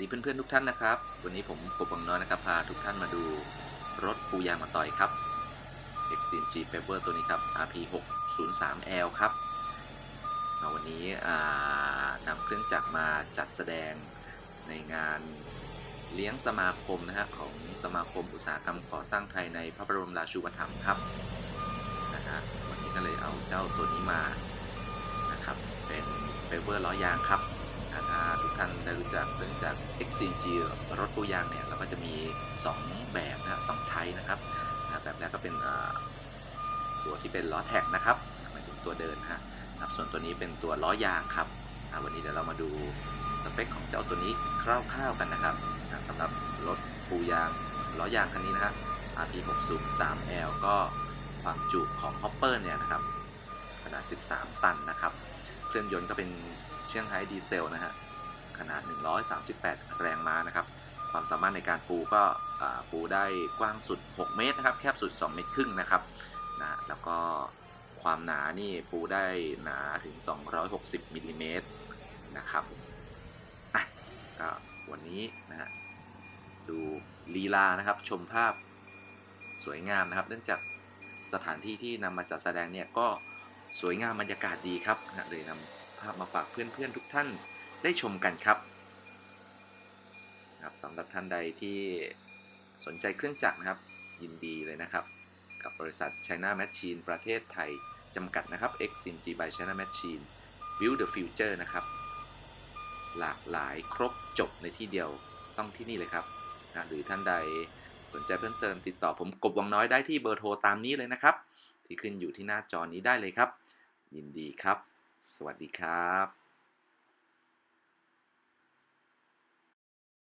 ดีเพื่อนๆทุกท่านนะครับ วันนี้ผมกบังน้อยนะครับพาทุกท่านมาดูรถปูยางมาต่อยครับ x c g Paper ตัวนี้ครับ RP 6 0 3 L ครับเอาวันนี้นำเครื่องจักรมาจัดแสดงในงานเลี้ยงสมาคมนะฮะของสมาคมอุตสาหกรรมก่อสร้างไทยในพระบรมราชูปถัมภ์ครับนะฮะวันนี้ก็เลยเอาเจ้าตัวนี้มานะครับเป็นเปเปอร์ล้อยางครับ ท่านได้รู้จักเรื่องจาก XCG รถปูยางเนี่ยเราก็จะมี 2 แบบนะสองไทยนะครับนะแบบแรกก็เป็นตัวที่เป็นล้อแท็กนะครับหมายถึงตัวเดินนะฮะครับส่วนตัวนี้เป็นตัวล้อยางครับ วันนี้เดี๋ยวเรามาดูสเปคของเจ้าตัวนี้คร่าวๆกันนะครับนะสำหรับรถปูยางล้อยางคันนี้นะฮะ RP 6 0 3 L ก็ความจุของฮอปเปอร์เนี่ยนะครับขนาด 13 ตันนะครับ เครื่องยนต์ก็เป็นเชียงไฮ้ดีเซลนะฮะ ขนาด 138 แรงม้านะครับ ความสามารถในการปูก็ปูได้กว้างสุด 6 เมตรนะครับ แคบสุด 2 เมตรครึ่งนะครับนะแล้วก็ความหนานี่ปูได้หนาถึง 260มิลลิเมตรนะครับอะก็วันนี้นะฮะดูลีลานะครับชมภาพสวยงามนะครับ เนื่องจากสถานที่ที่นำมาจัดแสดงเนี่ยก็สวยงามบรรยากาศดีครับนะเลยนำภาพมาฝากเพื่อนๆทุกท่าน ได้ชมกันครับครับสำหรับท่านใดที่สนใจเครื่องจักรนะครับ ยินดีเลยนะครับ กับบริษัท China Machine ประเทศไทย จำกัดนะครับ x i n g by China Machine Build the Future นะครับ หลากหลายครบจบในที่เดียวต้องที่นี่เลยครับนะหรือท่านใดสนใจเพิ่มเติมติดต่อผมกบวังน้อยได้ที่เบอร์โทรตามนี้เลยนะครับ ที่ขึ้นอยู่ที่หน้าจอนี้ได้เลยครับ ยินดีครับ สวัสดีครับ